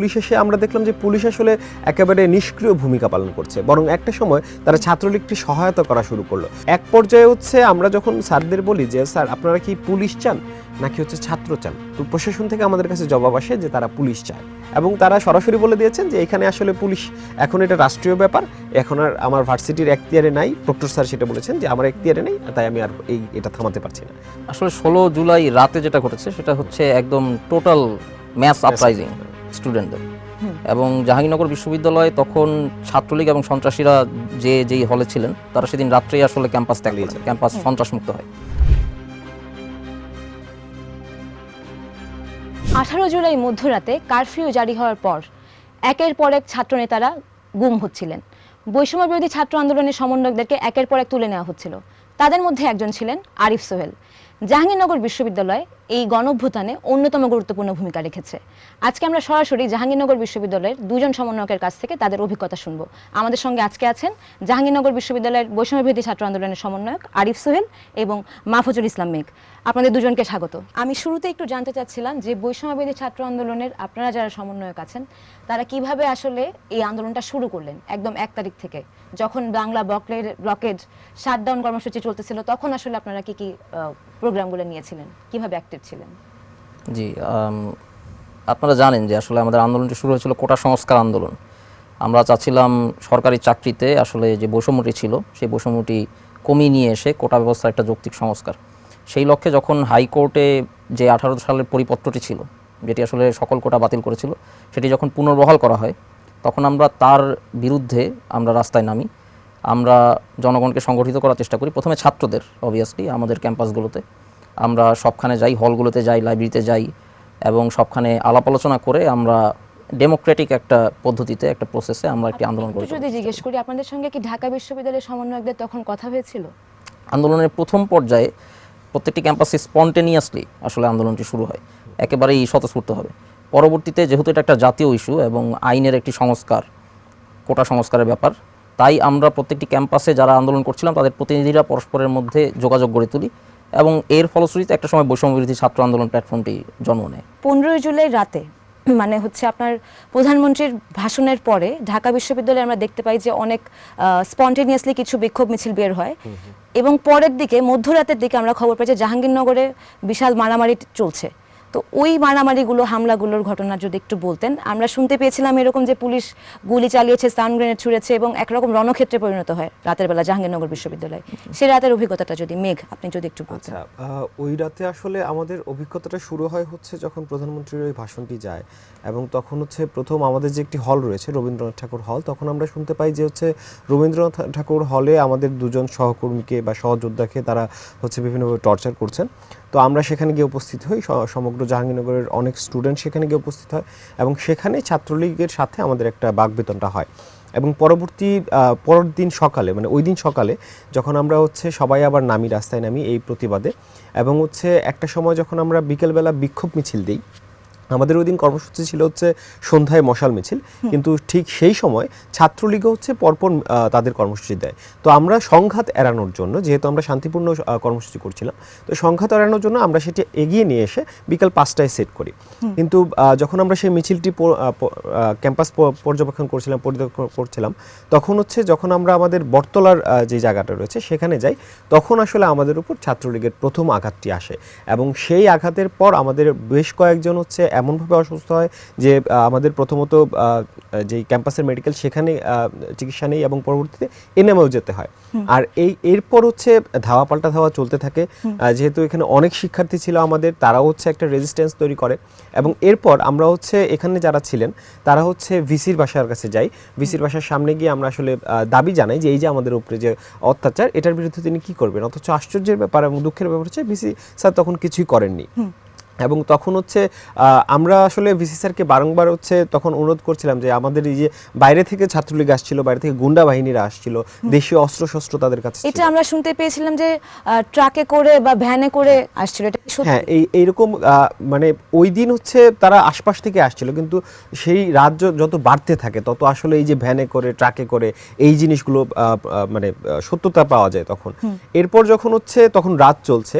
Police এসে আমরা দেখলাম যে পুলিশ আসলে একেবারে নিষ্ক্রিয় ভূমিকা পালন করছে। বরং একটা সময় তারা ছাত্রলীগকে সহায়তা করা শুরু করল। এক পর্যায়ে হচ্ছে আমরা যখন স্যারদের বলি যে স্যার আপনারা কি পুলিশ চান নাকি হচ্ছে ছাত্র চান? তো প্রশাসন থেকে আমাদের কাছে জবাব আসে যে তারা পুলিশ চায়। এবং তারা সরাসরি বলে দিয়েছেন যে এখানে আসলে পুলিশ এখন এটা রাষ্ট্রীয় ব্যাপার। এখন আর আমার ভার্সিটির এখতিয়ারে নাই। প্রক্টর স্যার সেটা বলেছেন যে আমার এখতিয়ারে নেই তাই আমি আর এই এটা থামাতে পারছি না। আসলে ষোলো জুলাই রাতে যেটা ঘটেছে সেটা হচ্ছে একদম টোটাল ম্যাস আপরাইজিং স্টুডেন্টদের এবং জাহাঙ্গীরনগর বিশ্ববিদ্যালয়ে তখন ছাত্রলীগ এবং সন্ত্রাসীরা যে যেই হলে ছিলেন তারা সেদিন রাত্রেই আসলে ক্যাম্পাস ত্যাগ করেছে। ক্যাম্পাস সন্ত্রাসমুক্ত হয়। আঠারো জুলাই মধ্যরাতে কারফিউ জারি হওয়ার পর একের পর এক ছাত্রনেতারা গুম হচ্ছিলেন। বৈষম্য বিরোধী ছাত্র আন্দোলনের সমন্বয়কদেরকে একের পর এক তুলে নেওয়া হচ্ছিল। তাদের মধ্যে একজন ছিলেন আরিফ সোহেল। জাহাঙ্গীরনগর বিশ্ববিদ্যালয় এই গণঅভ্যুত্থানে অন্যতম গুরুত্বপূর্ণ ভূমিকা রেখেছে। আজকে আমরা সরাসরি জাহাঙ্গীরনগর বিশ্ববিদ্যালয়ের দুজন সমন্বয়কের কাছ থেকে তাদের অভিজ্ঞতা শুনব। আমাদের সঙ্গে আজকে আছেন জাহাঙ্গীরনগর বিশ্ববিদ্যালয়ের বৈষম্য বিরোধী ছাত্র আন্দোলনের সমন্বয়ক আরিফ সোহেল এবং মাহফুজুল ইসলাম মেঘ। আপনাদের দুজনকে স্বাগত। আমি শুরুতে একটু জানতে চাচ্ছিলাম যে বৈষম্য বিরোধী ছাত্র আন্দোলনের আপনারা যারা সমন্বয়ক আছেন, তারা কীভাবে আসলে এই আন্দোলনটা শুরু করলেন একদম এক তারিখ থেকে? যখন বাংলা ব্লকের ব্লকেজ শাটডাউন কর্মসূচি চলতেছিল, তখন আসলে আপনারা কি কি প্রোগ্রামগুলো নিয়েছিলেন? কীভাবে অ্যাক্টিভ ছিলেন জি আপনারা জানেন যে আসলে আমাদের আন্দোলনটি শুরু হয়েছিল কোটা সংস্কার আন্দোলন। আমরা চাচ্ছিলাম সরকারি চাকরিতে আসলে যে বৈষম্যটি ছিল, সেই বৈষম্যটি কমিয়ে নিয়ে এসে কোটা ব্যবস্থার একটা যৌক্তিক সংস্কার। সেই লক্ষ্যে যখন হাইকোর্টে যে আঠারো সালের পরিপত্রটি ছিল, যেটি আসলে সকল কোটা বাতিল করেছিল, সেটি যখন পুনর্বহাল করা হয়, তখন আমরা তার বিরুদ্ধে আমরা রাস্তায় নামি। আমরা জনগণকে সংগঠিত করার চেষ্টা করি, প্রথমে ছাত্রদের অবভিয়াসলি আমাদের ক্যাম্পাসগুলোতে। আমরা সবখানে যাই হলগুলোতে যাই লাইব্রেরিতে যাই এবং সবখানে আলাপ আলোচনা করে আমরা ডেমোক্রেটিক একটা পদ্ধতিতে একটা প্রসেসে আমরা একটি আন্দোলন করি যদি জিজ্ঞেস করি আপনাদের সঙ্গে কি ঢাকা বিশ্ববিদ্যালয়ের সমন্বয়কদের তখন কথা হয়েছিল? আন্দোলনের প্রথম পর্যায়ে প্রত্যেকটি ক্যাম্পাসে স্পন্টেনিয়াসলি আসলে আন্দোলনটি শুরু হয়। একেবারেই স্বতঃস্ফূর্তভাবে পরবর্তীতে যেহেতু এটা একটা জাতীয় ইস্যু এবং আইনের একটি সংস্কার কোটা সংস্কারের ব্যাপার তাই আমরা প্রত্যেকটি ক্যাম্পাসে যারা আন্দোলন করছিলাম তাদের প্রতিনিধিরা পরস্পরের মধ্যে যোগাযোগ গড়ে তুলি। এবং এর ফলশ্রুতিতে একটা সময় বৈষম্য বিরোধী ছাত্র আন্দোলন প্ল্যাটফর্মটি জন্ম নেয়। পনেরোই জুলাই রাতে মানে হচ্ছে আপনার প্রধানমন্ত্রীর ভাষণের পরে ঢাকা বিশ্ববিদ্যালয়ে আমরা দেখতে পাই যে অনেক স্পন্টেনিয়াসলি কিছু বিক্ষোভ মিছিল বের হয়। এবং পরের দিকে মধ্যরাতের দিকে আমরা খবর পাই যে জাহাঙ্গীরনগরে বিশাল মারামারি চলছে। তো ওই মারামারিগুলো, হামলাগুলোর ঘটনা যদি একটু বলতেন, আমরা শুনতে পেয়েছিলাম এরকম যে পুলিশ গুলি চালিয়েছে সাউন্ড গ্রেনেড ছুঁড়েছে এবং একরকম রণক্ষেত্রে পরিণত হয় রাতের বেলা জাহাঙ্গীরনগর বিশ্ববিদ্যালয়। সেই রাতের অভিজ্ঞতাটা যদি, মেঘ, আপনি যদি একটু আচ্ছা ওই রাতে আসলে আমাদের অভিজ্ঞতাটা শুরু হয় হচ্ছে যখন প্রধানমন্ত্রীর ওই ভাষণটি যায় এবং তখন হচ্ছে প্রথম আমাদের যে একটি হল রয়েছে, রবীন্দ্রনাথ ঠাকুর হল, তখন আমরা শুনতে পাই যে হচ্ছে রবীন্দ্রনাথ ঠাকুর হলে আমাদের দুজন সহকর্মীকে বা সহযোদ্ধাকে তারা হচ্ছে বিভিন্নভাবে টর্চার করছেন। তো আমরা সেখানে গিয়ে উপস্থিত হই। সমগ্র জাহাঙ্গীরনগরের অনেক স্টুডেন্ট সেখানে গিয়ে উপস্থিত হয় এবং সেখানে ছাত্রলীগের সাথে আমাদের একটা বাগবেতনটা হয়। এবং পরবর্তী পরের দিন সকালে মানে ওই দিন সকালে যখন আমরা হচ্ছে সবাই আবার নামি রাস্তায় নামি এই প্রতিবাদে এবং হচ্ছে একটা সময় যখন আমরা বিকেলবেলা বিক্ষোভ মিছিল দিই আমাদের ওই দিন কর্মসূচি ছিল হচ্ছে সন্ধ্যায় মশাল মিছিল। কিন্তু ঠিক সেই সময় ছাত্রলীগও হচ্ছে পরপর তাদের কর্মসূচি দেয়। তো আমরা সংঘাত এড়ানোর জন্য যেহেতু আমরা শান্তিপূর্ণ কর্মসূচি করছিলাম তো সংঘাত এড়ানোর জন্য আমরা সেটি এগিয়ে নিয়ে এসে বিকাল পাঁচটায় সেট করি। কিন্তু যখন আমরা সেই মিছিলটি ক্যাম্পাস পর্যবেক্ষণ করছিলাম পরিদর্শন করছিলাম তখন হচ্ছে যখন আমরা আমাদের বটতলার যে জায়গাটা রয়েছে সেখানে যাই তখন আসলে আমাদের উপর ছাত্রলীগের প্রথম আঘাতটি আসে। এবং সেই আঘাতের পর আমাদের বেশ কয়েকজন হচ্ছে এমনভাবে অসুস্থ হয় যে আমাদের প্রথমত যেই ক্যাম্পাসের মেডিকেল সেখানে চিকিৎসা নেই এবং পরবর্তীতে এনএমও যেতে হয়। আর এই এরপর হচ্ছে ধাওয়া পাল্টা ধাওয়া চলতে থাকে। যেহেতু এখানে অনেক শিক্ষার্থী ছিল আমাদের তারাও হচ্ছে একটা রেজিস্ট্যান্স তৈরি করে। এবং এরপর আমরা হচ্ছে এখানে যারা ছিলেন তারা হচ্ছে ভিসির বাসার কাছে যাই। ভিসির বাসার সামনে গিয়ে আমরা আসলে দাবি জানাই যে এই যে আমাদের উপরে যে অত্যাচার এটার বিরুদ্ধে তিনি কি করবেন? অথচ আশ্চর্যের ব্যাপার এবং দুঃখের ব্যাপার হচ্ছে ভিসি স্যার তখন কিছুই করেননি। এবং তখন হচ্ছে আমরা আসলে ভিসি স্যারকে বারংবার হচ্ছে তখন অনুরোধ করছিলাম যে আমাদের এই যে বাইরে থেকে ছাত্রলীগ আসছিল বাইরে থেকে গুন্ডা বাহিনীরা আসছিল দেশীয় অস্ত্র শস্ত্র তাদের কাছে এটা আমরা শুনতে পেয়েছিলাম যে ট্রাকে করে বা ভ্যানে করে আসছিল এটা হ্যাঁ এই এইরকম মানে ওই দিন হচ্ছে তারা আশপাশ থেকে আসছিল কিন্তু সেই রাজ্য যত বাড়তে থাকে তত আসলে এই যে ভ্যানে করে ট্রাকে করে এই জিনিসগুলো মানে সত্যতা পাওয়া যায় তখন। এরপর যখন হচ্ছে তখন রাত চলছে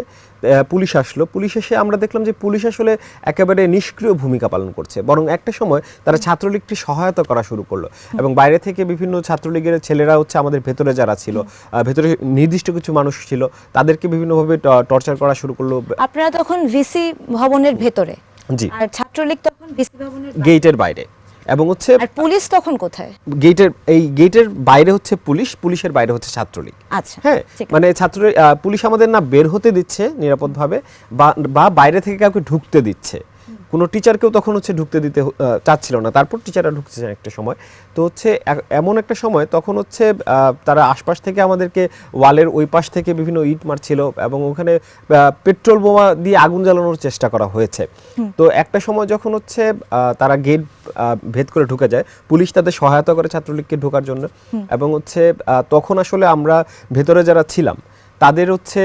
পুলিশ আসলো। পুলিশ এসে আমরা দেখলাম যে পুলিশ আসলে একেবারে নিষ্ক্রিয় ভূমিকা পালন করছে। বরং একটা সময় তারা ছাত্রলীগকে সহায়তা করা শুরু করল। এবং বাইরে থেকে বিভিন্ন ছাত্রলীগের ছেলেরা হচ্ছে আমাদের ভেতরে যারা ছিল ভেতরে নির্দিষ্ট কিছু মানুষ ছিল তাদেরকে বিভিন্নভাবে টর্চার করা শুরু করল। আপনারা তখন ভিসি ভবনের ভেতরে? জি। আর ছাত্রলীগ তখন ভিসি ভবনের। গেটের বাইরে। এবং হচ্ছে পুলিশ তখন কোথায়? গেটের এই গেটের বাইরে হচ্ছে পুলিশ পুলিশের বাইরে হচ্ছে ছাত্রলীগ। আচ্ছা হ্যাঁ মানে ছাত্র আহ, পুলিশ আমাদের না বের হতে দিচ্ছে নিরাপদভাবে বা বাইরে থেকে কাউকে ঢুকতে দিচ্ছে। কোনো টিচারকেও তখন হচ্ছে ঢুকতে দিতে চাচ্ছিল না। তারপর টিচাররা ঢুকতেছে একটা সময়। তো হচ্ছে এমন একটা সময় তখন হচ্ছে তারা আশপাশ থেকে আমাদেরকে ওয়ালের ওই পাশ থেকে বিভিন্ন ইট মারছিল এবং ওখানে পেট্রোল বোমা দিয়ে আগুন জ্বালানোর চেষ্টা করা হয়েছে। তো একটা সময় যখন হচ্ছে তারা গেট ভেদ করে ঢুকে যায় পুলিশ তাদের সহায়তা করে ছাত্রলীগকে ঢোকার জন্য। এবং হচ্ছে তখন আসলে আমরা ভেতরে যারা ছিলাম তাদের হচ্ছে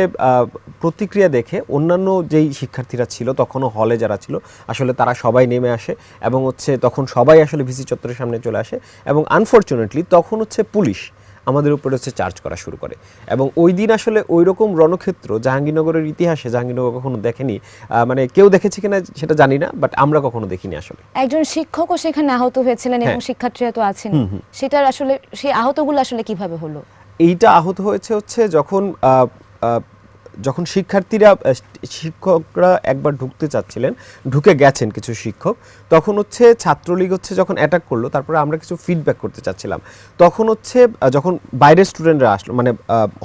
প্রতিক্রিয়া দেখে অন্যান্য যেই শিক্ষার্থীরা ছিল তখনও হলে যারা ছিল আসলে তারা সবাই নেমে আসে এবং হচ্ছে তখন সবাই আসলে ভিসি চত্বরের সামনে চলে আসে এবং আনফর্চুনেটলি তখন হচ্ছে পুলিশ আমাদের উপরে হচ্ছে চার্জ করা শুরু করে এবং ওই দিন আসলে ওই রকম রণক্ষেত্র জাহাঙ্গীরনগরের ইতিহাসে জাহাঙ্গীরনগর কখনো দেখেনি আহ, মানে কেউ দেখেছে কিনা সেটা জানি না বাট আমরা কখনো দেখিনি আসলে। একজন শিক্ষকও সেখানে আহত হয়েছিলেন এবং হ্যাঁ। শিক্ষার্থীরা তো আছেন সেটার আসলে সেই আহতগুলো আসলে কীভাবে হলো? এইটা আহত হয়েছে হচ্ছে যখন যখন শিক্ষার্থীরা শিক্ষকরা একবার ঢুকতে চাচ্ছিলেন ঢুকে গেছেন কিছু শিক্ষক তখন হচ্ছে ছাত্রলীগ হচ্ছে যখন অ্যাটাক করল তারপরে আমরা কিছু ফিডব্যাক করতে চাচ্ছিলাম। তখন হচ্ছে যখন বাইরের স্টুডেন্টরা আসলো মানে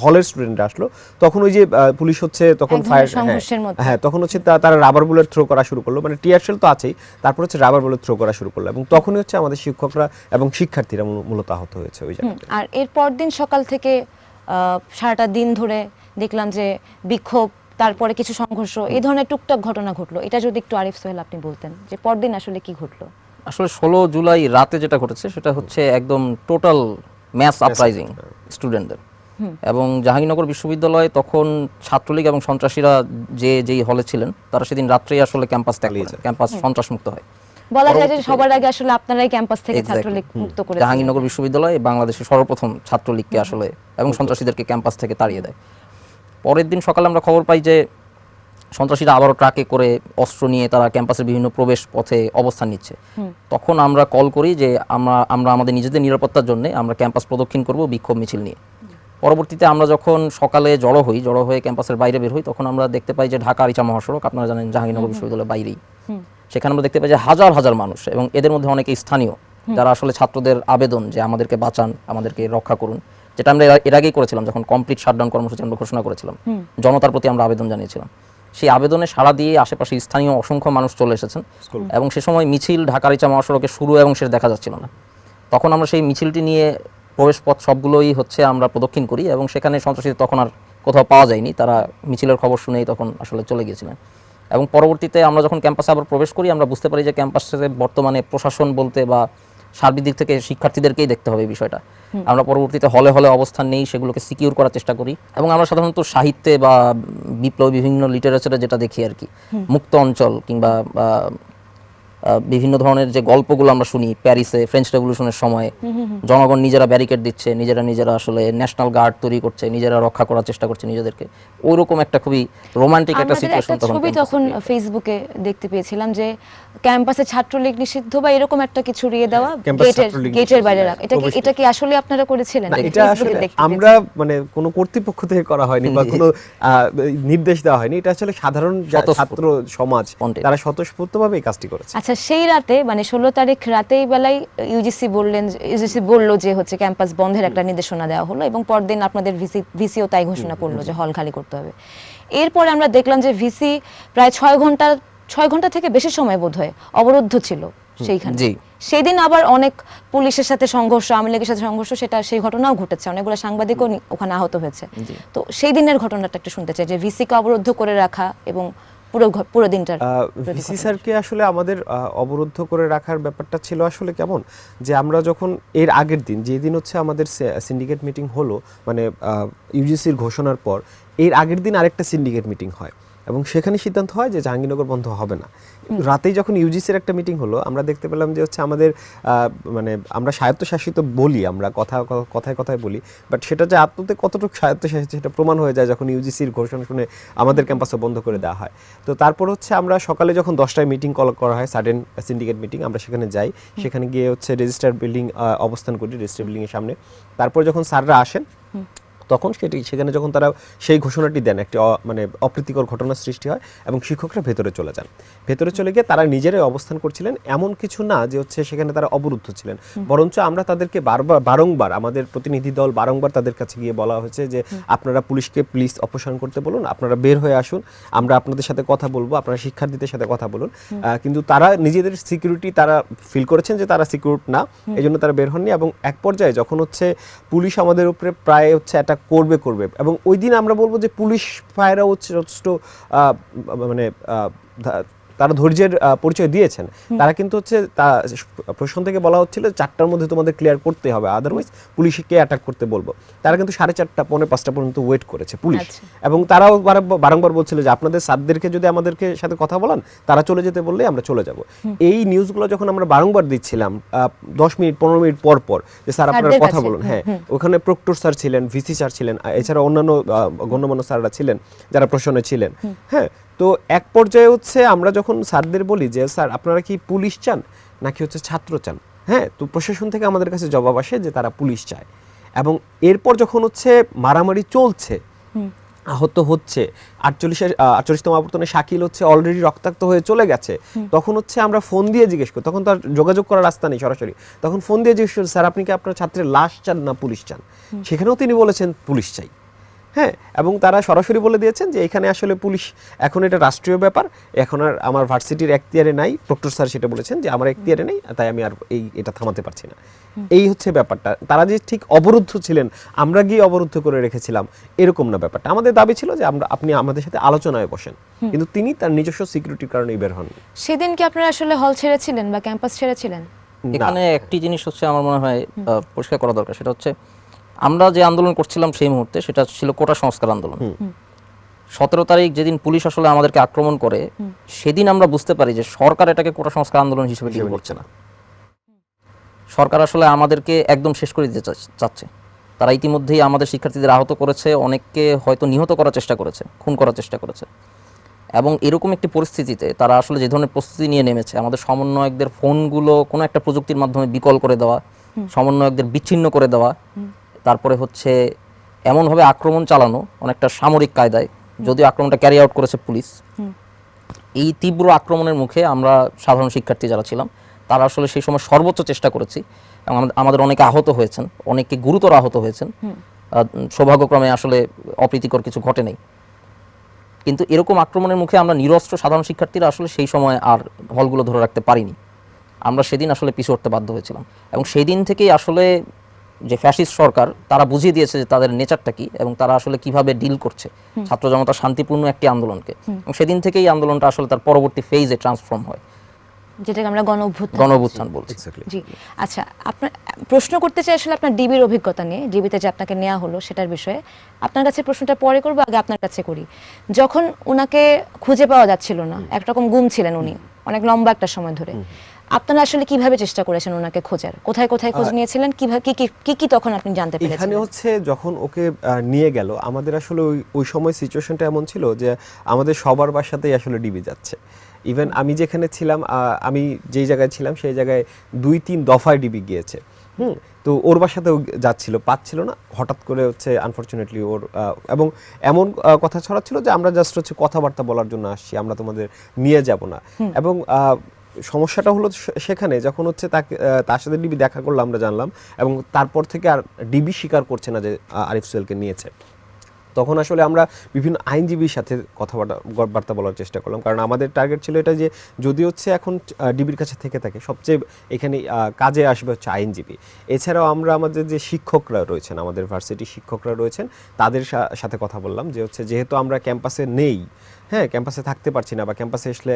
হলের স্টুডেন্টরা আসলো তখন ওই যে পুলিশ হচ্ছে তখন ফায়ার সংঘর্ষের হ্যাঁ তখন হচ্ছে তারা রাবার বুলেট থ্রো করা শুরু করল মানে টিয়ার শেল তো আছেই তারপর হচ্ছে রাবার বুলেট থ্রো করা শুরু করল এবং তখনই হচ্ছে আমাদের শিক্ষকরা এবং শিক্ষার্থীরা মূলত আহত হয়েছে ওই জায়গায়। আর এর পরদিন সকাল থেকে সারাটা দিন ধরে দেখলাম যে বিক্ষোভ তারপরে কিছু সংঘর্ষ এই ধরনের টুকটাক ঘটনা ঘটলো। এটা যদি একটু আরিফ সোহেল আপনি বলতেন যে পরদিন আসলে কি ঘটলো? আসলে ষোলো জুলাই রাতে যেটা ঘটেছে সেটা হচ্ছে একদম টোটাল ম্যাস আপরাইজিং স্টুডেন্টদের এবং জাহাঙ্গীরনগর বিশ্ববিদ্যালয়ে তখন ছাত্রলীগ এবং সন্ত্রাসীরা যে যেই হলে ছিলেন তারা সেদিন রাত্রেই আসলে ক্যাম্পাস ত্যাগ করেন। ক্যাম্পাস সন্ত্রাসমুক্ত হয়। বলা যায় যে সবার আগে আসলে আপনারাই ক্যাম্পাস থেকে ছাত্রলীগ মুক্ত করে জাহাঙ্গীরনগর বিশ্ববিদ্যালয় বাংলাদেশের সর্বপ্রথম ছাত্রলীগকে আসলে এবং সন্ত্রাসীদেরকে ক্যাম্পাস থেকে তাড়িয়ে দেয়। পরের দিন সকালে আমরা খবর পাই যে সন্ত্রাসীরা আবারও ট্রাকে করে অস্ত্র নিয়ে তারা ক্যাম্পাসের বিভিন্ন প্রবেশ পথে অবস্থান নিচ্ছে। তখন আমরা কল করি যে আমরা আমরা আমাদের নিজেদের নিরাপত্তার জন্য আমরা ক্যাম্পাস প্রদক্ষিণ করব বিক্ষোভ মিছিল নিয়ে। পরবর্তীতে আমরা যখন সকালে জড়ো হই জড়ো হয়ে ক্যাম্পাসের বাইরে বের হই তখন আমরা দেখতে পাই যে ঢাকা আরিচা মহাসড়ক আপনারা জানেন জাহাঙ্গীরনগর বিশ্ববিদ্যালয়ের বাইরেই। সেখানে আমরা দেখতে পাই যে হাজার হাজার মানুষ এবং এদের মধ্যে অনেকে স্থানীয় যারা আসলে ছাত্রদের আবেদন যে আমাদেরকে বাঁচান আমাদেরকে রক্ষা করুন। যেটা আমরা এর- আগেই করেছিলাম যখন কমপ্লিট শাটডাউন কর্মসূচি আমরা ঘোষণা করেছিলাম। জনতার প্রতি আমরা আবেদন জানিয়েছিলাম। সেই আবেদনে সাড়া দিয়ে আশেপাশে স্থানীয় অসংখ্য মানুষ চলে এসেছেন এবং সে সময় মিছিল ঢাকারিচা মহাসড়কে শুরু এবং শেষ দেখা যাচ্ছিল না। তখন আমরা সেই মিছিলটি নিয়ে প্রবেশ পথ সবগুলোই হচ্ছে আমরা প্রদক্ষিণ করি এবং সেখানে সন্ত্রাসী তখন আর কোথাও পাওয়া যায়নি। তারা মিছিলের খবর শুনেই তখন আসলে চলে গিয়েছিলেন। এবং পরবর্তীতে আমরা যখন ক্যাম্পাসে আবার প্রবেশ করি আমরা বুঝতে পারি যে ক্যাম্পাসে বর্তমানে প্রশাসন বলতে বা সার্বিক দিক থেকে শিক্ষার্থীদেরকেই দেখতে হবে এই বিষয়টা। আমরা পরবর্তীতে হলে হলে অবস্থান নেই সেগুলোকে সিকিউর করার চেষ্টা করি এবং আমরা সাধারণত সাহিত্যে বা বিপ্লবী বিভিন্ন লিটারেচারে যেটা দেখি আর কি মুক্ত অঞ্চল কিংবা বিভিন্ন ধরনের যে গল্পগুলো আমরা শুনি প্যারিসে ফ্রেঞ্চ রেভলিউশনের সময় জনগণ নিজেরা ব্যারিকেড দিচ্ছে নিজেরা নিজেরা আসলে ন্যাশনাল গার্ড তৈরি করছে নিজেরা রক্ষা করার চেষ্টা করছে নিজেদেরকে। ওইরকম একটা খুবই রোমান্টিক একটা সিচুয়েশন তখন ছবি তখন ফেসবুকে দেখতে পেয়েছিলাম যে ক্যাম্পাসে ছাত্রলীগ নিষিদ্ধ বা এরকম একটা কিছু রিয়ে দেওয়া গেটের গেটের বাইরে রাখা। এটা কি এটা কি আসলে আপনারা করেছিলেন এটা আসলে আমরা মানে কোনো কর্তৃপক্ষ থেকে করা হয়নি বা কোনো আহ, নির্দেশ দেওয়া হয়নি। এটা আসলে সাধারণ ছাত্র সমাজ। তারা স্বতঃস্ফূর্তভাবে এই কাজটি করেছে। আচ্ছা সেই রাতে মানে ষোলো তারিখ রাতেই বেলায় ইউজিসি বললেন ইউজিসি বলল যে হচ্ছে ক্যাম্পাস বন্ধের একটা নির্দেশনা দেওয়া হলো এবং পরদিন আপনাদের ভিসি ভিসিও তাই ঘোষণা করল যে হল খালি করতে হবে। এরপরে আমরা দেখলাম যে ভিসি প্রায় ছয় ঘণ্টা ছয় ঘণ্টা থেকে বেশি সময় বোধ হয় অবরুদ্ধ ছিল সেইখানে। জি। সেই দিন আবার অনেক পুলিশের সাথে সংঘর্ষ আওয়ামী লীগের সাথে সংঘর্ষ সেটা সেই ঘটনাও ঘটেছে। অনেকগুলো সাংবাদিকও ওখানে আহত হয়েছে। তো সেই দিনের ঘটনাটা একটু শুনতে চাই যে ভিসিকে অবরুদ্ধ করে রাখা এবং পুরো পুরো দিনটার ভিসি স্যারকে আসলে আমাদের অবরুদ্ধ করে রাখার ব্যাপারটা ছিল আসলে কেমন? যে আমরা যখন এর আগের দিন যেদিন হচ্ছে আমাদের সিন্ডিকেট মিটিং হলো মানে ইউজিসির ঘোষণার পর এর আগের দিন আরেকটা সিন্ডিকেট মিটিং হয়। এবং সেখানে সিদ্ধান্ত হয় যে জাহাঙ্গীরনগর বন্ধ হবে না। রাতেই যখন ইউজিসির একটা মিটিং হলো আমরা দেখতে পেলাম যে হচ্ছে আমাদের মানে আমরা স্বায়ত্তশাসিত বলি আমরা কথা কথায় কথায় বলি বাট সেটা যে আত্মতে কতটুকু স্বায়ত্তশাসিত সেটা প্রমাণ হয়ে যায় যখন ইউজিসির ঘোষণা শুনে আমাদের ক্যাম্পাসে বন্ধ করে দেওয়া হয়। তো তারপর হচ্ছে আমরা সকালে যখন দশটায় মিটিং কল করা হয় সাডেন সিন্ডিকেট মিটিং আমরা সেখানে যাই। সেখানে গিয়ে হচ্ছে রেজিস্টার বিল্ডিং অবস্থান করি রেজিস্টার বিল্ডিংয়ের সামনে। তারপর যখন স্যাররা আসেন তখন সেটি সেখানে যখন তারা সেই ঘোষণাটি দেন একটি অ- মানে অপ্রীতিকর ঘটনার সৃষ্টি হয় এবং শিক্ষকরা ভেতরে চলে যান। ভেতরে চলে গিয়ে তারা নিজেরাই অবস্থান করছিলেন এমন কিছু না যে হচ্ছে সেখানে তারা অবরুদ্ধ ছিলেন। বরঞ্চ আমরা তাদেরকে বারবার বারংবার আমাদের প্রতিনিধি দল বারংবার তাদের কাছে গিয়ে বলা হয়েছে যে আপনারা পুলিশকে প্লিজ অপসারণ করতে বলুন আপনারা বের হয়ে আসুন আমরা আপনাদের সাথে কথা বলব আপনারা শিক্ষার্থীদের সাথে কথা বলুন। কিন্তু তারা নিজেদের সিকিউরিটি তারা ফিল করেছেন যে তারা সিকিউর না এই জন্য তারা বের হননি এবং এক পর্যায়ে যখন হচ্ছে পুলিশ আমাদের উপরে প্রায় হচ্ছে অ্যাটাক করবে করবে। এবং ওই দিন আমরা বলব যে পুলিশ ফায়ারও হচ্ছে যথেষ্ট মানে তারা ধৈর্যের পরিচয় দিয়েছেন। তারা কিন্তু হচ্ছে প্রশ্ন থেকে বলা হচ্ছিল চারটার মধ্যে তোমাদের ক্লিয়ার করতে হবে আদারওয়াইজ পুলিশকে অ্যাটাক করতে বলব। তারা কিন্তু সাড়ে চারটা পৌনে পাঁচটা পর্যন্ত ওয়েট করেছে পুলিশ। আচ্ছা। এবং তারাও বারংবার- বলছিল যে আপনাদের স্যারদেরকে যদি আমাদেরকে সাথে কথা বলান তারা চলে যেতে বললেই আমরা চলে যাব। এই নিউজগুলো যখন আমরা বারংবার দিচ্ছিলাম আহ, দশ মিনিট পনেরো মিনিট পর পর যে স্যার আপনারা কথা বলুন হ্যাঁ ওখানে প্রক্টর স্যার ছিলেন ভিসি স্যার ছিলেন এছাড়া অন্যান্য গণ্যমান্য স্যাররা ছিলেন যারা প্রশ্নে ছিলেন। হ্যাঁ তো এক পর্যায়ে হচ্ছে আমরা যখন স্যারদের বলি যে স্যার আপনারা কি পুলিশ চান নাকি হচ্ছে ছাত্র চান? হ্যাঁ তো প্রশাসন থেকে আমাদের কাছে জবাব আসে যে তারা পুলিশ চায়। এবং এরপর যখন হচ্ছে মারামারি চলছে আহত হচ্ছে আটচল্লিশের আটচল্লিশতম আবর্তনে শাকিল হচ্ছে অলরেডি রক্তাক্ত হয়ে চলে গেছে তখন হচ্ছে আমরা ফোন দিয়ে জিজ্ঞেস করি তখন তার যোগাযোগ করার রাস্তা নেই সরাসরি তখন ফোন দিয়ে জিজ্ঞেস করি স্যার আপনি কি আপনার ছাত্রের লাশ চান না পুলিশ চান? সেখানেও তিনি বলেছেন পুলিশ চাই। হ্যাঁ এবং তারা সরাসরি বলে দিয়েছেন যে এখানে আসলে পুলিশ এখন এটা রাষ্ট্রীয় ব্যাপার এখন আর আমার ভার্সিটির এখতিয়ারে নাই প্রক্টর স্যার সেটা বলেছেন যে আমার এখতিয়ারে নেই তাই আমি আর এই এটা থামাতে পারছি না। এই হচ্ছে ব্যাপারটা তারা যে ঠিক অবরুদ্ধ ছিলেন আমরা গিয়ে অবরুদ্ধ করে রেখেছিলাম এরকম না ব্যাপারটা। আমাদের দাবি ছিল যে আমরা আপনি আমাদের সাথে আলোচনায় বসেন কিন্তু তিনি তার নিজস্ব সিকিউরিটির কারণেই বের হন সেদিন কি আপনারা আসলে হল ছেড়েছিলেন বা ক্যাম্পাস ছেড়েছিলেন? এখানে একটি জিনিস হচ্ছে আমার মনে হয় আহ, পরিষ্কার করা দরকার সেটা হচ্ছে আমরা যে আন্দোলন করছিলাম সেই মুহূর্তে সেটা ছিল কোটা সংস্কার আন্দোলন। সতেরো তারিখ যেদিন পুলিশ আসলে আমাদেরকে আক্রমণ করে সেদিন আমরা বুঝতে পারি যে সরকার এটাকে কোটা সংস্কার আন্দোলন হিসেবে ডিল করছে না। সরকার আসলে আমাদেরকে একদম শেষ করে দিতে চাচ্ছে। তারা ইতিমধ্যেই আমাদের শিক্ষার্থীদের আহত করেছে অনেককে হয়তো নিহত করার চেষ্টা করেছে খুন করার চেষ্টা করেছে। এবং এরকম একটি পরিস্থিতিতে তারা আসলে যে ধরনের প্রস্তুতি নিয়ে নেমেছে আমাদের সমন্বয়কদের ফোনগুলো কোনো একটা প্রযুক্তির মাধ্যমে বিকল করে দেওয়া সমন্বয়কদের বিচ্ছিন্ন করে দেওয়া তারপরে হচ্ছে এমনভাবে আক্রমণ চালানো অনেকটা সামরিক কায়দায় যদিও আক্রমণটা ক্যারি আউট করেছে পুলিশ। এই তীব্র আক্রমণের মুখে আমরা সাধারণ শিক্ষার্থী যারা ছিলাম তারা আসলে সেই সময় সর্বোচ্চ চেষ্টা করেছি এবং আমাদের- আমাদের অনেকে আহত হয়েছেন অনেকে গুরুতর আহত হয়েছেন। সৌভাগ্যক্রমে আসলে অপ্রীতিকর কিছু ঘটে নাই। কিন্তু এরকম আক্রমণের মুখে আমরা নিরস্ত্র সাধারণ শিক্ষার্থীরা আসলে সেই সময় আর হলগুলো ধরে রাখতে পারিনি। আমরা সেদিন আসলে পিছু উঠতে বাধ্য হয়েছিলাম। এবং সেই দিন থেকেই আসলে যে ফ্যাসিস্ট সরকার তারা বুঝিয়ে দিয়েছে যে তাদের নেচারটা কি এবং তারা আসলে কীভাবে ডিল করছে। ছাত্র জনতা শান্তিপূর্ণ একটি আন্দোলনকে। এবং সেদিন থেকেই আন্দোলনটা আসলে তার পরবর্তী ফেজে ট্রান্সফর্ম হয়। যেটাকে আমরা গণ অভ্যুত্থান গণ অভ্যুত্থান বলছি। জি। আচ্ছা আপনার প্রশ্ন করতে চাই আসলে আপনার ডিবির অভিজ্ঞতা নিয়ে ডিবিতে যে আপনাকে নেওয়া হলো সেটার বিষয়ে। আপনার কাছে প্রশ্নটা পরে করব আগে আপনার কাছে করি। যখন ওনাকে খুঁজে পাওয়া যাচ্ছিল না একরকম গুম ছিলেন উনি অনেক লম্বা একটা সময় ধরে। আপনারা আসলে কীভাবে চেষ্টা করেছেন ওনাকে খোঁজার? কোথায় কোথায় খোঁজ নিয়েছিলেন? কীভাবে কি কি- কি তখন আপনি জানতে পেরেছেন এখানে হচ্ছে যখন ওকে নিয়ে গেল আমাদের আসলে ওই ওই সময় সিচুয়েশনটা এমন ছিল যে আমাদের সবার বাসাতেই আসলে ডিবি যাচ্ছে। ইভেন আমি যেখানে ছিলাম আমি যেই জায়গায় ছিলাম সেই জায়গায় দুই তিন দফায় ডিবি গিয়েছে। হুম? তো ওর বাসাতেও যাচ্ছিল পাচ্ছিল না। হঠাৎ করে হচ্ছে আনফর্চুনেটলি ওর আহ, এবং এমন কথা ছড়াচ্ছিল যে আমরা জাস্ট হচ্ছে কথাবার্তা বলার জন্য আসছি আমরা তোমাদের নিয়ে যাব না। এবং আহ, সমস্যাটা হলো সেখানে যখন হচ্ছে তাকে তার সাথে ডিবি দেখা করলাম আমরা জানলাম এবং তারপর থেকে আর ডিবি স্বীকার করছে না যে আরিফ সোহেলকে নিয়েছে। তখন আসলে আমরা বিভিন্ন আইনজীবীর সাথে কথাবার্তা, বার্তা বলার চেষ্টা করলাম। কারণ আমাদের টার্গেট ছিল এটা যে, যদি হচ্ছে এখন ডিবির কাছে থেকে থাকে, সবচেয়ে এখানে কাজে আসবে হচ্ছে আইনজীবী। এছাড়াও আমরা আমাদের যে শিক্ষকরা রয়েছেন, আমাদের ভার্সিটি শিক্ষকরা রয়েছেন, তাদের সাথে কথা বললাম যে হচ্ছে যেহেতু আমরা ক্যাম্পাসে নেই হ্যাঁ ক্যাম্পাসে থাকতে পারছি না বা ক্যাম্পাসে আসলে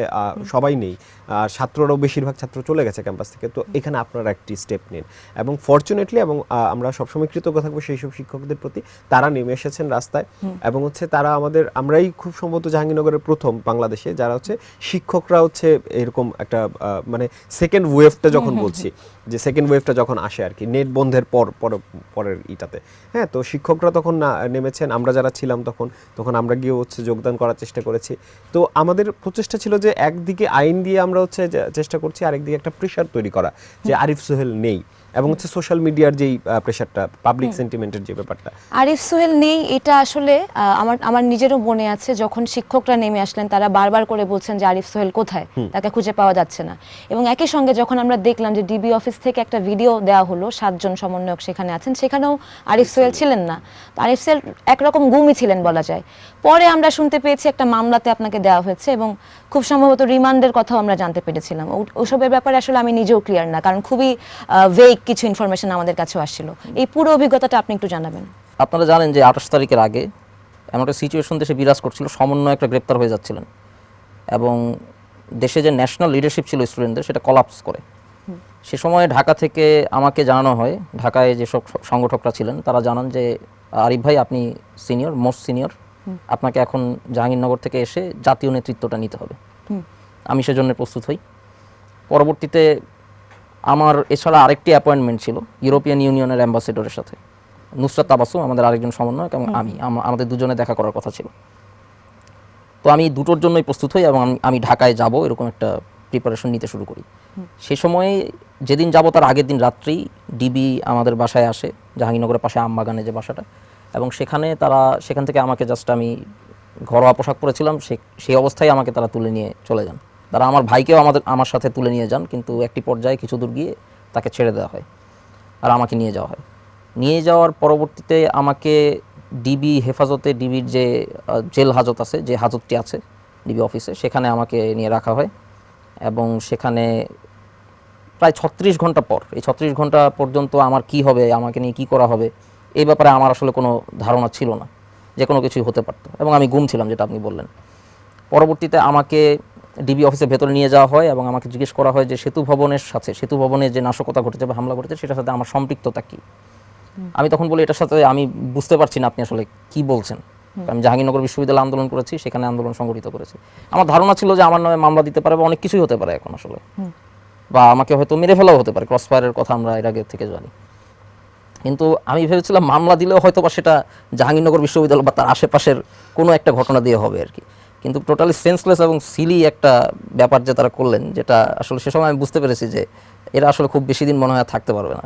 সবাই নেই। আর ছাত্ররাও বেশিরভাগ ছাত্র চলে গেছে ক্যাম্পাস থেকে। তো এখানে আপনারা একটি স্টেপ নিন। এবং ফর্চুনেটলি এবং আমরা সবসময় কৃতজ্ঞ থাকব সেই সব শিক্ষকদের প্রতি। তারা নেমে এসেছেন রাস্তায়। এবং হচ্ছে তারা আমাদের আমরাই খুব সম্ভবত জাহাঙ্গীরনগরের প্রথম বাংলাদেশে যারা হচ্ছে শিক্ষকরা হচ্ছে এরকম একটা মানে সেকেন্ড ওয়েভটা যখন বলছি। যে সেকেন্ড ওয়েভটা যখন আসে আর কি নেট বন্ধের পর পর- পরের ইটাতে। হ্যাঁ তো শিক্ষকরা তখন না নেমেছেন আমরা যারা ছিলাম তখন তখন আমরা গিয়ে হচ্ছে যোগদান করার চেষ্টা করেছি। তো আমাদের প্রচেষ্টা ছিল যে একদিকে আইন দিয়ে আমরা হচ্ছে চেষ্টা করছি আরেকদিকে একটা প্রেশার তৈরি করা যে আরিফ সোহেল নেই। এবং হচ্ছে সোশ্যাল মিডিয়ার যেই প্রেশারটা পাবলিক সেন্টিমেন্টের যে ব্যাপারটা। আরিফ সোহেল নেই এটা আসলে আমার আমার নিজেরও মনে আছে যখন শিক্ষকরা নেমে আসলেন তারা বারবার করে বলছেন যে আরিফ সোহেল কোথায়? তাকে খুঁজে পাওয়া যাচ্ছে না। এবং একই সঙ্গে যখন আমরা দেখলাম যে ডিবি অফিস থেকে একটা ভিডিও দেওয়া হলো সাতজন সমন্বয়ক সেখানে আছেন সেখানেও আরিফ সোহেল ছিলেন না। আরিফ সোহেল একরকম গুমই ছিলেন বলা যায়। পরে আমরা শুনতে পেয়েছি একটা মামলাতে আপনাকে দেওয়া হয়েছে এবং খুব সম্ভবত রিমান্ডের কথাও আমরা জানতে পেরেছিলাম। ওসবের ব্যাপারে আসলে আমি নিজেও ক্লিয়ার না, কারণ খুবই ভেগ কিছু ইনফরমেশন আমাদের কাছেও আসছিল। এই পুরো অভিজ্ঞতাটা আপনি একটু জানাবেন। আপনারা জানেন যে আঠাশ তারিখের আগে এমন একটা সিচুয়েশন দেশে বিরাজ করছিল, সমন্বয় একটা গ্রেপ্তার হয়ে যাচ্ছিলেন। এবং দেশে যে ন্যাশনাল লিডারশিপ ছিল স্টুডেন্টদের সেটা কলাপস করে। সে সময় ঢাকা থেকে আমাকে জানানো হয়, ঢাকায় যেসব সংগঠকরা ছিলেন, তারা জানান যে, আরিফ ভাই আপনি সিনিয়র মোস্ট সিনিয়র আপনাকে এখন জাহাঙ্গীরনগর থেকে এসে জাতীয় নেতৃত্বটা নিতে হবে। আমি সেজন্য প্রস্তুত হই। পরবর্তীতে আমার এছাড়া আরেকটি অ্যাপয়েন্টমেন্ট ছিল ইউরোপিয়ান ইউনিয়নের অ্যাম্বাসেডরের সাথে। নুসরাত তাবাসুম আমাদের আরেকজন সমন্বয়ক এবং আমি আমাদের দুজনে দেখা করার কথা ছিল। তো আমি দুটোর জন্যই প্রস্তুত হই এবং আমি- আমি ঢাকায় যাব এরকম একটা প্রিপারেশন নিতে শুরু করি। সে সময়ে যেদিন যাব তার আগের দিন রাত্রেই ডিবি আমাদের বাসায় আসে জাহাঙ্গীরনগরের পাশে আমবাগানে যে বাসাটা এবং সেখানে তারা, সেখান থেকে আমাকে জাস্ট আমি ঘরোয়া পোশাক পরেছিলাম, সে সেই অবস্থায় আমাকে তারা তুলে নিয়ে চলে যান। তারা আমার ভাইকেও আমাদের, আমার সাথে তুলে নিয়ে যান, কিন্তু একটি পর্যায়ে কিছু দূর গিয়ে তাকে ছেড়ে দেওয়া হয় আর আমাকে নিয়ে যাওয়া হয়। নিয়ে যাওয়ার পরবর্তীতে আমাকে ডিবি হেফাজতে ডিবির যে জেল হাজত আছে, যে হাজতটি আছে ডিবি অফিসে, সেখানে আমাকে নিয়ে রাখা হয় এবং সেখানে প্রায় ছত্রিশ ঘণ্টা পর, এই ছত্রিশ ঘণ্টা পর্যন্ত আমার কি হবে, আমাকে নিয়ে কি করা হবে এই ব্যাপারে আমার আসলে কোনো ধারণা ছিল না যে কোনো কিছুই হতে পারতো। এবং আমি গুম ছিলাম যেটা আপনি বললেন। পরবর্তীতে আমাকে ডিবি অফিসের ভেতরে নিয়ে যাওয়া হয় এবং আমাকে জিজ্ঞেস করা হয় যে সেতু ভবনের সাথে সেতু ভবনে যে নাশকতা ঘটেছে বা হামলা ঘটেছে সেটার সাথে আমার সম্পৃক্ততা কী? আমি তখন বলি এটার সাথে আমি বুঝতে পারছি না আপনি আসলে কি বলছেন। আমি জাহাঙ্গীরনগর বিশ্ববিদ্যালয়ে আন্দোলন করেছি সেখানে আন্দোলন সংগঠিত করেছি। আমার ধারণা ছিল যে আমার নামে মামলা দিতে পারে বা অনেক কিছুই হতে পারে এখন আসলে। বা আমাকে হয়তো মেরে ফেলাও হতে পারে ক্রস ফায়ারের কথা আমরা এর আগে থেকে জানি। কিন্তু আমি ভেবেছিলাম মামলা দিলেও হয়তো বা সেটা জাহাঙ্গীরনগর বিশ্ববিদ্যালয় বা তার আশেপাশের কোনো একটা ঘটনা দিয়ে হবে আর কি। কিন্তু টোটালি সেন্সলেস এবং সিলি একটা ব্যাপার যে তারা করলেন, যেটা আসলে সে সময় আমি বুঝতে পেরেছি যে এরা আসলে খুব বেশি দিন মনে হয় থাকতে পারবে না।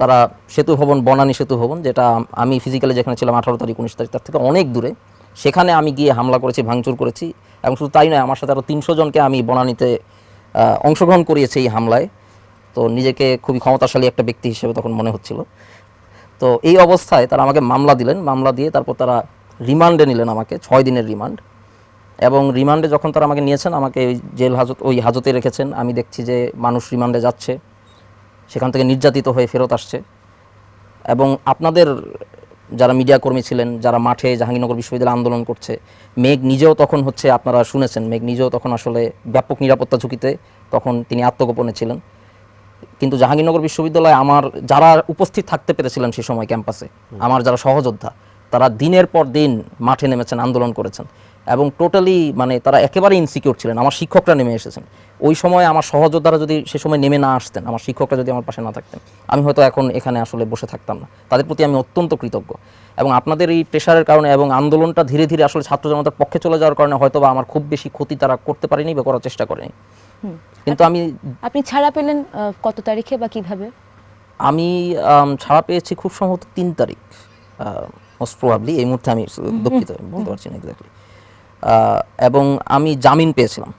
তারা সেতু ভবন, বনানী সেতু ভবন, যেটা আমি ফিজিক্যালি যেখানে ছিলাম আঠারো তারিখ, উনিশ তারিখ, তার থেকে অনেক দূরে, সেখানে আমি গিয়ে হামলা করেছি, ভাঙচুর করেছি, এবং শুধু তাই নয়, আমার সাথে আরও তিনশো জনকে আমি বনানীতে অংশগ্রহণ করিয়েছি এই হামলায়। তো নিজেকে খুবই ক্ষমতাশালী একটা ব্যক্তি হিসেবে তখন মনে হচ্ছিল। তো এই অবস্থায় তারা আমাকে মামলা দিলেন। মামলা দিয়ে তারপর তারা রিমান্ডে নিলেন আমাকে, ছয় দিনের রিমান্ড। এবং রিমান্ডে যখন তারা আমাকে নিয়েছেন, আমাকে ওই জেল হাজত, ওই হাজতে রেখেছেন। আমি দেখছি যে মানুষ রিমান্ডে যাচ্ছে, সেখান থেকে নির্যাতিত হয়ে ফেরত আসছে। এবং আপনাদের যারা মিডিয়া কর্মী ছিলেন, যারা মাঠে জাহাঙ্গীরনগর বিশ্ববিদ্যালয়ে আন্দোলন করছে, মেঘ নিজেও তখন হচ্ছে আপনারা শুনেছেন, মেঘ নিজেও তখন আসলে ব্যাপক নিরাপত্তা ঝুঁকিতে তখন তিনি আত্মগোপনে ছিলেন। কিন্তু জাহাঙ্গীরনগর বিশ্ববিদ্যালয়ে আমার যারা উপস্থিত থাকতে পেরেছিলেন সেই সময় ক্যাম্পাসে, আমার যারা সহযোদ্ধা, তারা দিনের পর দিন মাঠে নেমেছেন, আন্দোলন করেছেন এবং টোটালি মানে তারা একেবারে ইনসিকিউর ছিলেন, আমার শিক্ষকরা নেমে এসেছেন। ওই সময় আমার সহযোদ্ধারা যদি সে সময় নেমে না আসতেন, আমার শিক্ষকরা যদি আমার পাশে না থাকতেন, আমি হয়তো এখন এখানে আসলে বসে থাকতাম না। তাদের প্রতি আমি অত্যন্ত কৃতজ্ঞ এবং আপনাদের এই প্রেশারের কারণে এবং আন্দোলনটা ধীরে ধীরে আসলে ছাত্র জনতার পক্ষে চলে যাওয়ার কারণে হয়তো বা আমার খুব বেশি ক্ষতি তারা করতে পারেনি বা করার চেষ্টা করেনি। কিন্তু আমি আপনি ছাড়া পেলেন কত তারিখে বা কীভাবে? আমি ছাড়া পেয়েছি খুব সম্ভবত তিন তারিখ। মোস্ট প্রবাবলি এই মুহূর্তে আমি দুঃখিত বলতে পারছি না এক্স্যাক্টলি এবং আমি জামিন পেয়েছিলাম।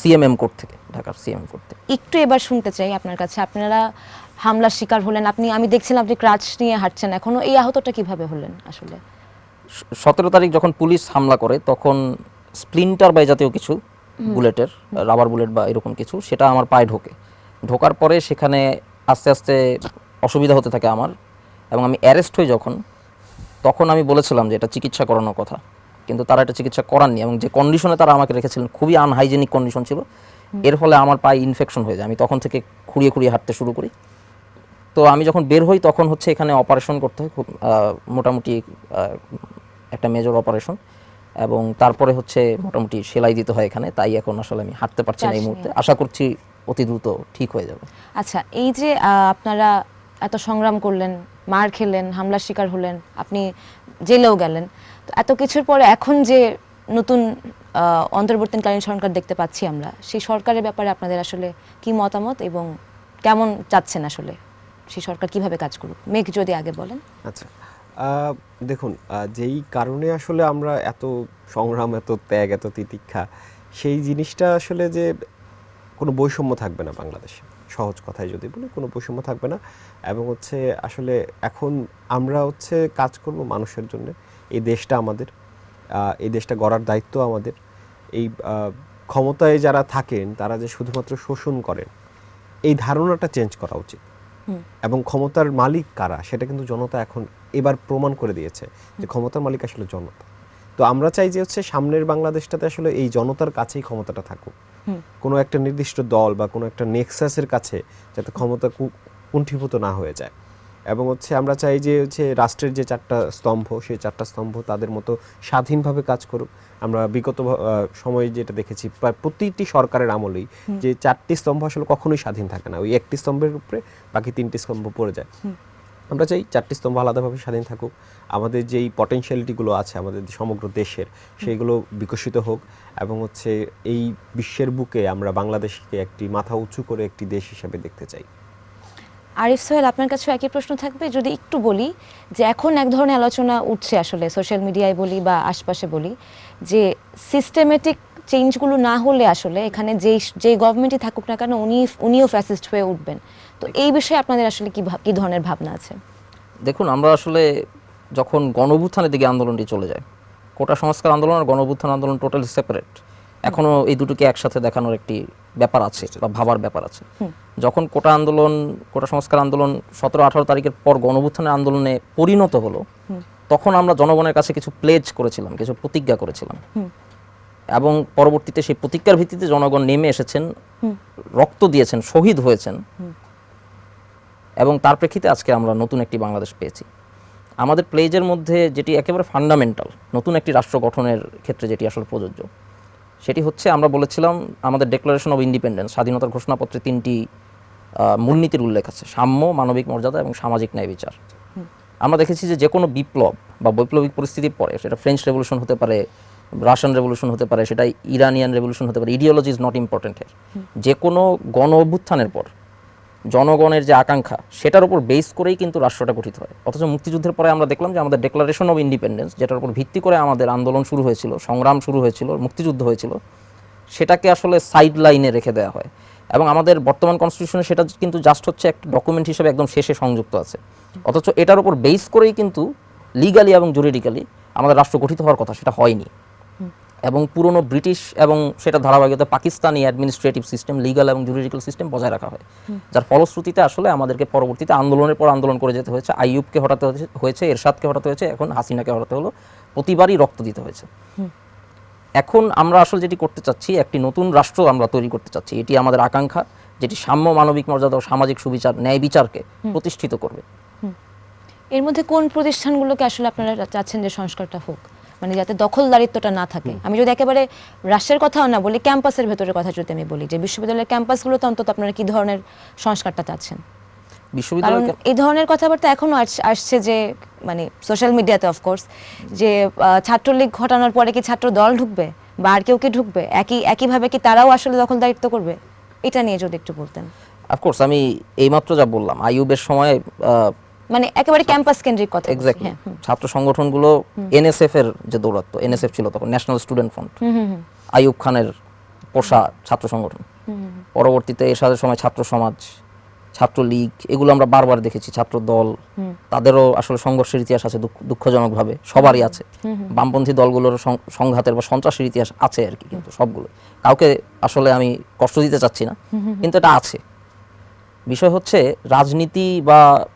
সিএমএম কোর্ট থেকে ঢাকার সিএমএম কোর্ট থেকে। একটু এবার শুনতে চাই আপনার কাছে। আপনারা হামলার শিকার হলেন আপনি আমি দেখছিলাম আপনি ক্রাচ নিয়ে হাঁটছেন। এখনও এই আহতটা কীভাবে হলেন আসলে? সতেরো তারিখ যখন পুলিশ হামলা করে তখন স্প্লিন্টার বা জাতীয় কিছু বুলেটের রাবার বুলেট বা এরকম কিছু সেটা আমার পায়ে ঢোকে। ঢোকার পরে সেখানে আস্তে আস্তে অসুবিধা হতে থাকে আমার এবং আমি অ্যারেস্ট হই যখন তখন আমি বলেছিলাম যে এটা চিকিৎসা করানোর কথা। কিন্তু তারা এটা চিকিৎসা করাননি এবং যে কন্ডিশনে তারা আমাকে রেখেছিলেন খুবই আনহাইজেনিক কন্ডিশন ছিল। এর ফলে আমার পায়ে ইনফেকশন হয়ে যায়। আমি তখন থেকে খুঁড়িয়ে খুঁড়িয়ে হাঁটতে শুরু করি। তো আমি যখন বের হই তখন হচ্ছে এখানে অপারেশন করতে হয় খুব মোটামুটি একটা মেজর অপারেশন এবং তারপরে হচ্ছে মোটামুটি সেলাই দিতে হয় এখানে তাই এখন আসলে আমি হাঁটতে পারছি না এই মুহূর্তে। আশা করছি অতি দ্রুত ঠিক হয়ে যাবে। আচ্ছা এই যে আপনারা এত সংগ্রাম করলেন মার খেলেন হামলার শিকার হলেন আপনি জেলেও গেলেন তো এত কিছুর পরে এখন যে নতুন আহ, অন্তর্বর্তীকালীন সরকার দেখতে পাচ্ছি আমরা সেই সরকারের ব্যাপারে আপনাদের আসলে কি মতামত এবং কেমন চাচ্ছেন আসলে? সেই সরকার কীভাবে কাজ করুক? মেঘ যদি আগে বলেন। আচ্ছা দেখুন যেই কারণে আসলে আমরা এত সংগ্রাম এত ত্যাগ এত তিতিক্ষা সেই জিনিসটা আসলে যে কোনো বৈষম্য থাকবে না বাংলাদেশে। সহজ কথায় যদি বলি কোনো বৈষম্য থাকবে না। এবং হচ্ছে আসলে এখন আমরা হচ্ছে কাজ করব মানুষের জন্য। এই দেশটা আমাদের এই দেশটা গড়ার দায়িত্ব আমাদের। এই ক্ষমতায় যারা থাকেন তারা যে শুধুমাত্র শোষণ করেন এই ধারণাটা চেঞ্জ করা উচিত। এবং ক্ষমতার মালিক কারা সেটা কিন্তু জনতা এখন এবার প্রমাণ করে দিয়েছে যে ক্ষমতার মালিক আসলে জনতা। তো আমরা চাই যে হচ্ছে সামনের বাংলাদেশটাতে আসলে এই জনতার কাছেই ক্ষমতাটা থাকুক। কোনো একটা নির্দিষ্ট দল বা কোনো একটা নেক্সাসের কাছে যাতে ক্ষমতা কুণ্ঠীভূত না হয়ে যায়। এবং হচ্ছে আমরা চাই যে হচ্ছে রাষ্ট্রের যে চারটা স্তম্ভ সেই চারটা স্তম্ভ তাদের মতো স্বাধীনভাবে কাজ করুক। আমরা বিগত সময়ে যেটা দেখেছি প্রায় প্রতিটি সরকারের আমলেই যে চারটি স্তম্ভ আসলে কখনোই স্বাধীন থাকে না। ওই একটি স্তম্ভের উপরে বাকি তিনটি স্তম্ভ পড়ে যায়। আমরা চাই চারটি স্তম্ভ আলাদাভাবে স্বাধীন থাকুক। আমাদের যেই পটেনশিয়ালিটিগুলো আছে আমাদের সমগ্র দেশের, সেইগুলো বিকশিত হোক এবং হচ্ছে এই বিশ্বের বুকে আমরা বাংলাদেশকে একটি মাথা উঁচু করে একটি দেশ হিসেবে দেখতে চাই। আরিফ সোহেল, আপনার কাছেও একই প্রশ্ন থাকবে? যদি একটু বলি যে এখন এক ধরনের আলোচনা উঠছে আসলে সোশ্যাল মিডিয়ায় বলি বা আশপাশে বলি যে সিস্টেমেটিক চেঞ্জগুলো না হলে আসলে এখানে যেই যেই গভর্নমেন্টই থাকুক না কেন উনি, উনিও ফ্যাসিস্ট হয়ে উঠবেন। তো এই বিষয়ে আপনাদের আসলে কি কি ধরনের ভাবনা আছে? দেখুন আমরা আসলে যখন গণভুত্থানের দিকে আন্দোলনটি চলে যায় কোটা সংস্কার আন্দোলন আর গণভুত্থান আন্দোলন টোটালি সেপারেট এখনও এই দুটোকে একসাথে দেখানোর একটি ব্যাপার আছে বা ভাবার ব্যাপার আছে। যখন কোটা আন্দোলন কোটা সংস্কার আন্দোলন সতেরো আঠারো তারিখের পর গণভুত্থানের আন্দোলনে পরিণত হলো তখন আমরা জনগণের কাছে কিছু প্লেজ করেছিলাম কিছু প্রতিজ্ঞা করেছিলাম। এবং পরবর্তীতে সেই প্রতিজ্ঞার ভিত্তিতে জনগণ নেমে এসেছেন রক্ত দিয়েছেন শহীদ হয়েছেন। এবং তার প্রেক্ষিতে আজকে আমরা নতুন একটি বাংলাদেশ পেয়েছি। আমাদের প্লেজের মধ্যে যেটি একেবারে ফান্ডামেন্টাল নতুন একটি রাষ্ট্র গঠনের ক্ষেত্রে যেটি আসলে প্রযোজ্য সেটি হচ্ছে আমরা বলেছিলাম আমাদের ডেক্লারেশন অফ ইন্ডিপেন্ডেন্স স্বাধীনতার ঘোষণাপত্রে তিনটি মূলনীতির উল্লেখ আছে সাম্য মানবিক মর্যাদা এবং সামাজিক ন্যায় বিচার। আমরা দেখেছি যে যে কোনো বিপ্লব বা বৈপ্লবিক পরিস্থিতির পরে সেটা ফ্রেঞ্চ রেভলিউশন হতে পারে রাশিয়ান রেভলিউশন হতে পারে সেটা ইরানিয়ান রেভলিউশন হতে পারে ইডিওলজি ইজ নট ইম্পর্টেন্ট যে কোনো গণ অভ্যুত্থানের পর জনগণের যে আকাঙ্ক্ষা, সেটার উপর বেস করেই কিন্তু রাষ্ট্রটা গঠিত হয়। অথচ মুক্তিযুদ্ধের পরে আমরা দেখলাম যে আমাদের ডেক্লারেশন অফ ইন্ডিপেন্ডেন্স যেটার উপর ভিত্তি করে আমাদের আন্দোলন শুরু হয়েছিল, সংগ্রাম শুরু হয়েছিল, মুক্তিযুদ্ধ হয়েছিল, সেটাকে আসলে সাইড লাইনে রেখে দেওয়া হয়। এবং আমাদের বর্তমান কনস্টিটিউশনে সেটা কিন্তু জাস্ট হচ্ছে একটা ডকুমেন্ট হিসেবে একদম শেষে সংযুক্ত আছে। অথচ এটার উপর বেস করেই কিন্তু লিগালি এবং জুরিডিক্যালি আমাদের রাষ্ট্র গঠিত হওয়ার কথা, সেটা হয়নি। এবং পুরনো ব্রিটিশ এবং সেটা ধারাবাহিকতা পাকিস্তানি অ্যাডমিনিস্ট্রেটিভ সিস্টেম লিগাল এবং জুরিডিক্যাল সিস্টেম বজায় রাখা হয়। যার ফলশ্রুতিতে আসলে আমাদেরকে পরবর্তীতে আন্দোলনের পর আন্দোলন করে যেতে হয়েছে। আইয়ুবকে হটাতে হয়েছে- হয়েছে এরশাদকে হটাতে হয়েছে এখন হাসিনাকে হটাতে হলো। প্রতিবারই রক্ত দিতে হয়েছে। এখন আমরা আসলে যেটি করতে চাচ্ছি একটি নতুন রাষ্ট্র আমরা তৈরি করতে চাচ্ছি। এটি আমাদের আকাঙ্ক্ষা যেটি সাম্য মানবিক মর্যাদা ও সামাজিক সুবিচার ন্যায় বিচারকে প্রতিষ্ঠিত করবে। এর মধ্যে কোন প্রতিষ্ঠানগুলোকে আসলে আপনারা চাচ্ছেন যে সংস্কারটা হোক? মানে যাতে দখলদারিত্বটা না থাকে। আমি যদি একেবারে রাষ্ট্রের কথাও না বলি ক্যাম্পাসের ভেতরের কথা যদি আমি বলি যে বিশ্ববিদ্যালয়ের ক্যাম্পাসগুলোতে অন্তত আপনারা কি ধরনের সংস্কারটা চাচ্ছেন? কারণ এই ধরনের কথাবার্তা এখনও আসছে যে মানে সোশ্যাল মিডিয়াতে অফকোর্স যে ছাত্রলীগ ঘটানোর পরে কি ছাত্র দল ঢুকবে? বা আর কেউ কি ঢুকবে? একই একইভাবে কি তারাও আসলে দখলদারিত্ব করবে? এটা নিয়ে যদি একটু বলতেন। অফকোর্স আমি এইমাত্র যা বললাম আইয়ুবের সময় মানে একেবারে ক্যাম্পাস কেন্দ্রিক কথা এক্স্যাক্টলি। ছাত্র সংগঠনগুলো এনএসএফ এর যে দৌরাত্ম এনএসএফ ছিল তখন ন্যাশনাল স্টুডেন্ট ফ্রন্ট আইয়ুব খানের পোষা ছাত্র সংগঠন। পরবর্তীতে এরশাদের সময় ছাত্র সমাজ ছাত্র লীগ এগুলো আমরা বারবার দেখেছি ছাত্র দল। তাদেরও আসলে সংঘর্ষের ইতিহাস আছে দুঃখ- দুঃখজনকভাবে সবারই আছে। বামপন্থী দলগুলোর সংঘাতের বা সন্ত্রাসের ইতিহাস আছে আর কি কিন্তু সবগুলো। কাউকে আসলে আমি কষ্ট দিতে চাচ্ছি না কিন্তু এটা আছে। বিষয় হচ্ছে রাজনীতি বা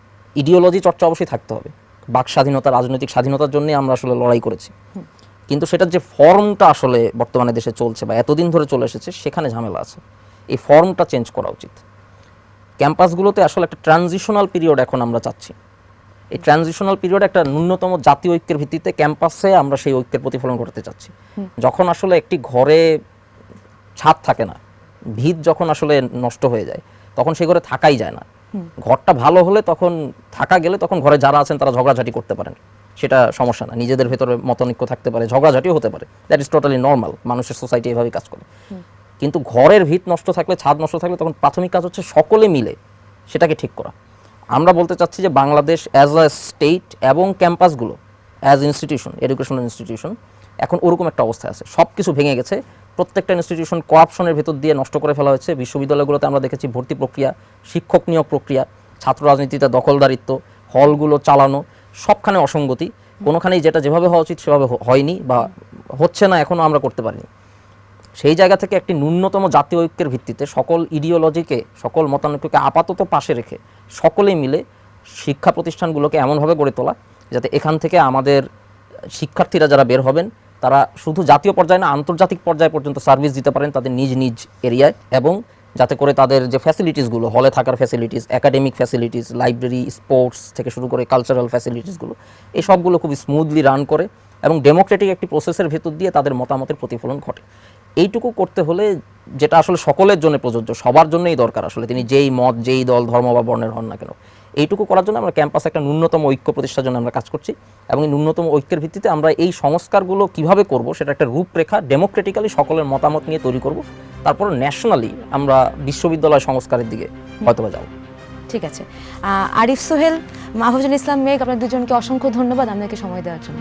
ইডিওলজি চর্চা অবশ্যই থাকতে হবে। বাক স্বাধীনতা রাজনৈতিক স্বাধীনতার জন্যই আমরা আসলে লড়াই করেছি। কিন্তু সেটার যে ফর্মটা আসলে বর্তমানে দেশে চলছে বা এতদিন ধরে চলে এসেছে সেখানে ঝামেলা আছে। এই ফর্মটা চেঞ্জ করা উচিত। ক্যাম্পাসগুলোতে আসলে একটা ট্রানজিশনাল পিরিয়ড এখন আমরা চাচ্ছি। এই ট্রানজিশনাল পিরিয়ড একটা ন্যূনতম জাতীয় ঐক্যের ভিত্তিতে ক্যাম্পাসে আমরা সেই ঐক্যের প্রতিফলন করতে চাচ্ছি। যখন আসলে একটি ঘরে ছাদ থাকে না ভিত যখন আসলে নষ্ট হয়ে যায় তখন সেই ঘরে থাকাই যায় না। ঘরটা ভালো হলে তখন থাকা গেলে তখন ঘরে যারা আছেন তারা ঝগড়াঝাটি করতে পারেন। সেটা সমস্যা না। নিজেদের ভেতরে মতনৈক্য থাকতে পারে ঝগড়াঝাটিও হতে পারে। দ্যাট ইজ টোটালি নর্মাল মানুষের সোসাইটি এভাবেই কাজ করে। কিন্তু ঘরের ভিত নষ্ট থাকলে ছাদ নষ্ট থাকলে তখন প্রাথমিক কাজ হচ্ছে সকলে মিলে সেটাকে ঠিক করা। আমরা বলতে চাচ্ছি যে বাংলাদেশ অ্যাজ আ স্টেট এবং ক্যাম্পাসগুলো অ্যাজ ইনস্টিটিউশন এডুকেশনাল ইনস্টিটিউশন এখন ওরকম একটা অবস্থায় আছে। সব কিছু ভেঙে গেছে। প্রত্যেকটা ইনস্টিটিউশন করাপশনের ভেতর দিয়ে নষ্ট করে ফেলা হয়েছে। বিশ্ববিদ্যালয়গুলোতে আমরা দেখেছি ভর্তি প্রক্রিয়া, শিক্ষক নিয়োগ প্রক্রিয়া, ছাত্র রাজনীতিতে দখলদারিত্ব, হলগুলো চালানো, সবখানে অসঙ্গতি। কোনোখানেই যেটা যেভাবে হওয়া উচিত সেভাবে হয়নি বা হচ্ছে না এখনও আমরা করতে পারিনি। সেই জায়গা থেকে একটি ন্যূনতম জাতীয় ঐক্যের ভিত্তিতে সকল ইডিওলজিকে সকল মতানৈক্যকে আপাতত পাশে রেখে সকলে মিলে শিক্ষা প্রতিষ্ঠানগুলোকে এমনভাবে গড়ে তোলা, যাতে এখান থেকে আমাদের শিক্ষার্থীরা যারা বের হবেন তারা শুধু জাতীয় পর্যায়ে না, আন্তর্জাতিক পর্যায়ে পর্যন্ত সার্ভিস দিতে পারেন তাদের নিজ নিজ এরিয়ায় এবং যাতে করে তাদের যে ফ্যাসিলিটিসগুলো হলে থাকার facilities academic facilities library sports থেকে শুরু করে কালচারাল ফ্যাসিলিটিসগুলো এই সবগুলো খুব স্মুথলি রান করে এবং ডেমোক্রেটিক একটি প্রসেসের ভেতর দিয়ে তাদের মতামতের প্রতিফলন ঘটে। এইটুকু করতে হলে যেটা আসলে সকলের জন্য প্রযোজ্য, সবার জন্যই দরকার আসলে। তিনি যেই মত, যেই দল, ধর্ম বা বর্ণের হন না কেন। এইটুকু করার জন্য আমরা ক্যাম্পাসে একটা ন্যূনতম ঐক্য প্রতিষ্ঠার জন্য আমরা কাজ করছি এবং এই ন্যূনতম ঐক্যের ভিত্তিতে আমরা এই সংস্কারগুলো কীভাবে করব সেটা একটা রূপরেখা ডেমোক্রেটিক্যালি সকলের মতামত নিয়ে তৈরি করব। তারপর ন্যাশনালি আমরা বিশ্ববিদ্যালয় সংস্কারের দিকে হয়তোবা যাব। ঠিক আছে। আরিফ সোহেল মাহফুজুল ইসলাম মেঘ আপনার দুজনকে অসংখ্য ধন্যবাদ আপনাকে সময় দেওয়ার জন্য।